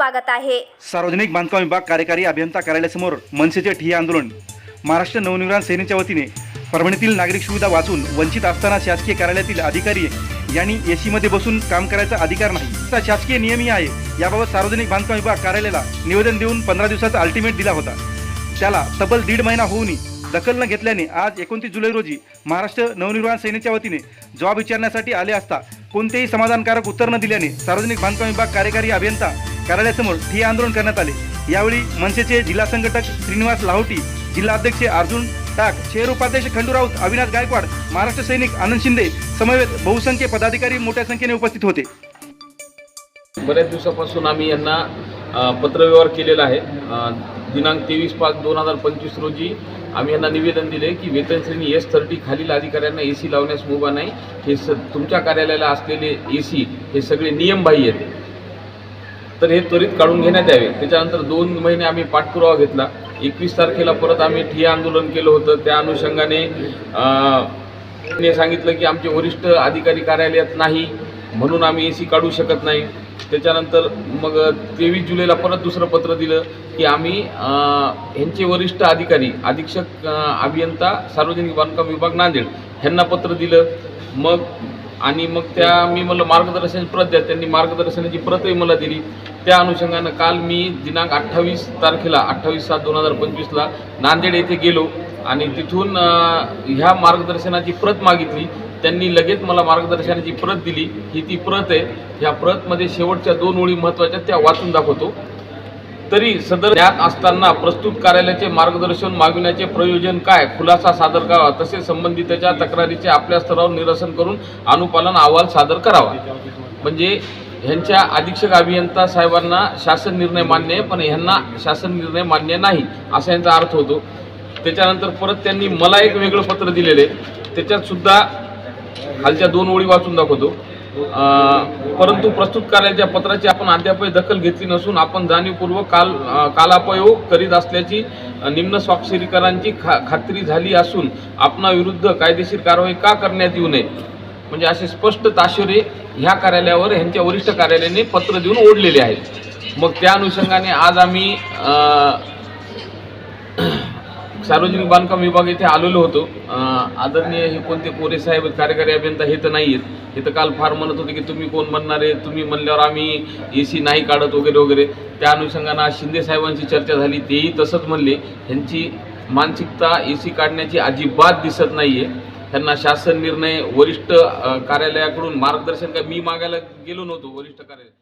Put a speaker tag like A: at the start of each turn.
A: स्वागत आहे.
B: सार्वजनिक बांधकाम विभाग कार्यकारी अभियंता कार्यालयासमोर मनसेचे ठिय्या आंदोलन. महाराष्ट्र नवनिर्माण सेनेच्या वतीने परभणीतील नागरिक सुविधा वाचून वंचित असताना शासकीय कार्यालयातील अधिकारी यांनी एसीमध्ये बसून काम करायचा अधिकार नाही. शासकीय नियमही आहे. याबाबत सार्वजनिक बांधकाम विभाग कार्यालयाला निवेदन देऊन पंधरा दिवसाचा अल्टिमेट दिला होता. त्याला तब्बल दीड महिना होऊनही दखल न घेतल्याने आज एकोणतीस जुलै रोजी महाराष्ट्र नवनिर्माण सेनेच्या वतीने जॉब विचारण्यासाठी आले असता कोणतेही समाधानकारक उत्तर न दिल्याने सार्वजनिक बांधकाम विभाग कार्यकारी अभियंता कार्यालयासमोर ठिय्या आंदोलन करण्यात आले. यावेळी मनसेचे जिल्हा संघटक श्रीनिवास लाहोटी जिल्हा अध्यक्ष अर्जुन टाक शहर उपाध्यक्ष खंडू राऊत अविनाश गायकवाड महाराष्ट्र सैनिक आनंद शिंदे समवेत बहुसंख्य पदाधिकारी मोठ्या संख्येने उपस्थित होते.
C: बऱ्याच दिवसापासून आम्ही यांना पत्रव्यवहार केलेला आहे. दिनांक तेवीस पाच दोन हजार पंचवीस रोजी आम्ही यांना निवेदन दिले की वेतन श्रेणी एस थर्टी खालील अधिकाऱ्यांना ए सी लावण्यास मुभा नाही. हे स तुमच्या कार्यालयाला असलेले ए सी हे सगळे नियमबाह्य आहेत. तर हे त्वरित काढून घेण्यात यावे. त्याच्यानंतर दोन महिने आम्ही पाठपुरावा घेतला. एकवीस तारखेला परत आम्ही ठिय्या आंदोलन केलं होतं. त्या अनुषंगाने अ, सांगितलं की आमचे वरिष्ठ अधिकारी कार्यालयात नाही म्हणून आम्ही ए सी काढू शकत नाही. त्याच्यानंतर मग तेवीस जुलैला परत दुसरं पत्र दिलं की आम्ही ह्यांचे वरिष्ठ अधिकारी अधीक्षक अभियंता सार्वजनिक बांधकाम विभाग नांदेड ह्यांना पत्र दिलं. मग आणि मग त्या मी मला मार्गदर्शनाची प्रत द्या. त्यांनी मार्गदर्शनाची प्रतही मला दिली. त्या अनुषंगानं काल मी दिनांक अठ्ठावीस तारखेला अठ्ठावीस सात दोन हजार पंचवीसला नांदेड येथे गेलो आणि तिथून ह्या मार्गदर्शनाची प्रत मागितली. त्यांनी लगेच मला मार्गदर्शनाची प्रत दिली. ही ती प्रत आहे. ह्या प्रतमध्ये शेवटच्या दोन ओळी महत्त्वाच्या त्या वाचून दाखवतो. तरी सदर ज्ञात असताना प्रस्तुत कार्यालयाचे मार्गदर्शन मागविण्याचे प्रयोजन काय खुलासा सादर करावा तसेच संबंधितच्या तक्रारीचे आपल्या स्तरावर निरसन करून अनुपालन अहवाल सादर करावा. म्हणजे ह्यांच्या अधीक्षक अभियंता साहेबांना शासन निर्णय मान्य आहे पण ह्यांना शासन निर्णय मान्य नाही असा यांचा अर्थ होतो. त्याच्यानंतर परत त्यांनी मला एक वेगळं पत्र दिलेलं आहे. त्याच्यात सुद्धा खालच्या दोन ओळी वाचून दाखवतो. परंतु प्रस्तुत कार्याच्या पत्राची आपण अद्यापही दखल घेतली नसून आपण जाणीवपूर्वक काल कालापयोग करीत असल्याची निम्न स्वाक्षरीकरांची खा खात्री झाली असून आपणाविरुद्ध कायदेशीर कारवाई का करण्यात येऊ नये? म्हणजे असे स्पष्ट ताशेरे ह्या कार्यालयावर ह्यांच्या वरिष्ठ कार्यालयाने पत्र देऊन ओढलेले आहेत. मग त्या अनुषंगाने आज आम्ही सार्वजनिक बांधकाम विभाग येथे आलेलो होतो. आदरणीय हे कोणते कोरे साहेब कार्यकारी अभियंता हे तर नाही आहेत हे तर काल फार म्हणत होते की तुम्ही कोण म्हणणार आहे? तुम्ही म्हणल्यावर आम्ही ए सी नाही काढत वगैरे वगैरे. त्या अनुषंगानं आज शिंदे साहेबांची चर्चा झाली. तेही तसंच म्हणले. ह्यांची मानसिकता ए सी काढण्याची अजिबात दिसत नाही आहे त्यांना शासन निर्णय वरिष्ठ कार्यालयाकडून मार्गदर्शन काय मी मागायला गेलो नव्हतो वरिष्ठ कार्यालय.